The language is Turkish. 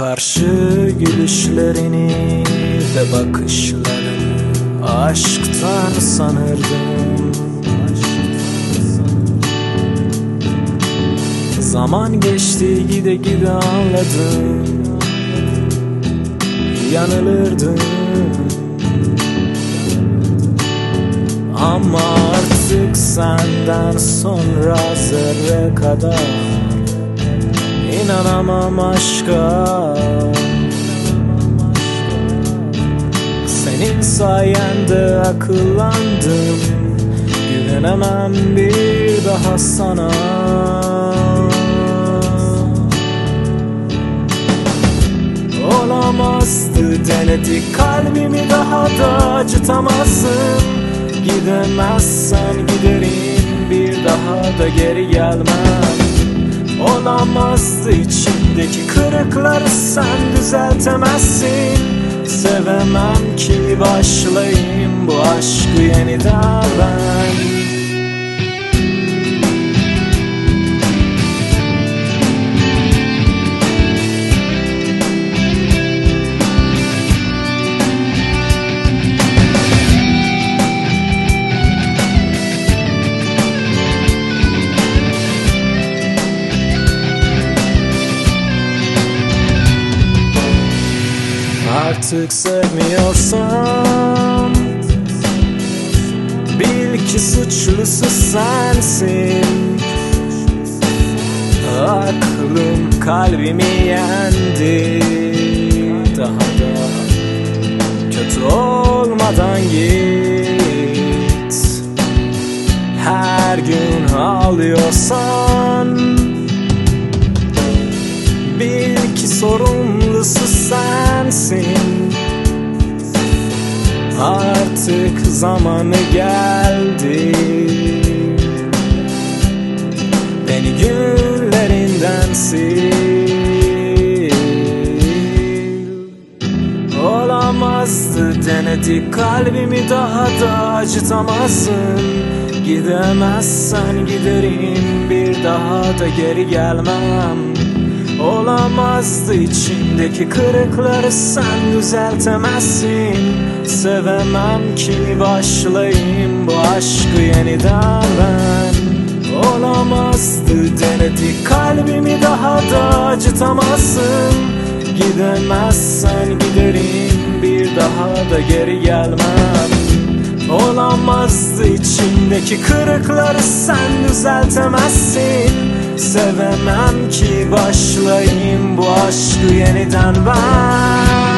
karşı gülüşlerini ve bakışlarını aşktan sanırdım. Zaman geçti gide gide anladım. Yanılırdım. Ama artık senden sonra zerre kadar İnanamam aşka Senin sayende akıllandım. Güvenemem bir daha sana. Olamazdı denedik kalbimi daha da acıtamazsın. Gidemezsen giderim bir daha da geri gelmem Olamazdı içimdeki kırıkları sen düzeltemezsin. Sevemem ki başlayayım bu aşkı yeniden. ben Artık sevmiyorsan Bil ki suçlusu sensin. Aklım kalbimi yendi. Daha da kötü olmadan git. Her gün ağlıyorsan Bil ki sorumlusu sensin. Artık zamanı geldi. Beni günlerinden sil. Olamazdı denedik kalbimi daha da acıtamazsın. Gidemezsen giderim bir daha da geri gelmem Olamazdı içindeki kırıkları sen düzeltemezsin. Sevemem ki başlayayım bu aşkı yeniden ben. Olamazdı denedik kalbimi daha da acıtamazsın. Gidemezsen giderim bir daha da geri gelmem. Olamazdı içimdeki kırıkları sen düzeltemezsin Sevemem ki. Başlayayım bu aşkı yeniden ben